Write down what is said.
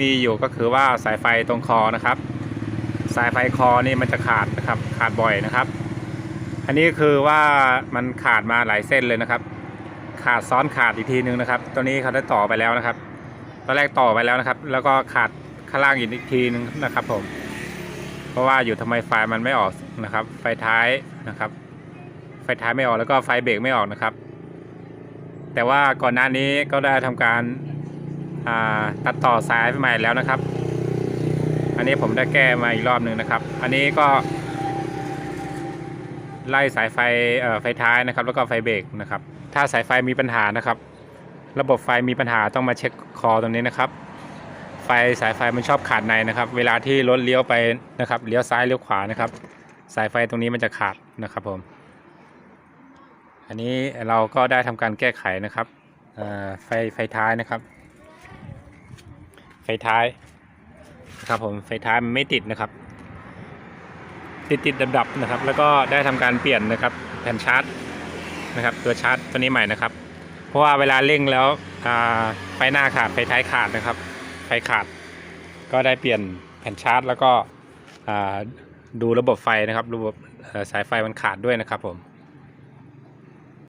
มีอยู่ก็คือว่าสายไฟตรงคอนะครับ สายไฟคอนี่มันจะขาดนะครับขาดบ่อยนะครับ อันนี้คือว่ามันขาดมาหลายเส้นเลยนะครับ ขาดซ้อนขาดอีกทีนึงนะครับ ตัวนี้เขาได้ต่อไปแล้วนะครับตอนแรกต่อไปแล้วนะครับ แล้วก็ขาดข้างล่างอีกทีนึงนะครับผมเพราะว่าอยู่ทำไมไฟมันไม่ออกนะครับ ไฟท้ายนะครับ ไฟท้ายไม่ออกแล้วก็ไฟเบรกไม่ออกนะครับ แต่ว่าก่อนหน้านี้ก็ได้ทำการ ตัดต่อสายไปใหม่แล้วนะครับ อันนี้ผมได้แก้มาอีกรอบหนึ่งนะครับ อันนี้ก็ ไล่สายไฟไฟท้ายนะครับ แล้วก็ไฟเบรกนะครับ ถ้าสายไฟมีปัญหานะครับ ระบบไฟมีปัญหาต้องมาเช็คคอตรงนี้นะครับ ไฟสายไฟมันชอบขาดในนะครับ เวลาที่รถเลี้ยวไปนะครับเลี้ยวซ้ายเลี้ยวขวานะครับ สายไฟตรงนี้มันจะขาดนะครับผม อันนี้เราก็ได้ทำการแก้ไขนะครับไฟไฟท้ายนะครับ ไฟท้ายนะครับผมไฟท้ายมันไม่ติดนะครับ ติดติดดับดับนะครับ แล้วก็ได้ทำการเปลี่ยนนะครับ แผ่นชาร์จนะครับ ตัวชาร์จตัวนี้ใหม่นะครับ เพราะว่าเวลาเร่งแล้วไฟหน้าขาดไฟท้ายขาดนะครับ ไฟขาด ก็ได้เปลี่ยนแผ่นชาร์จ แล้วก็ดูระบบไฟนะครับ ระบบสายไฟมันขาดด้วยนะครับผม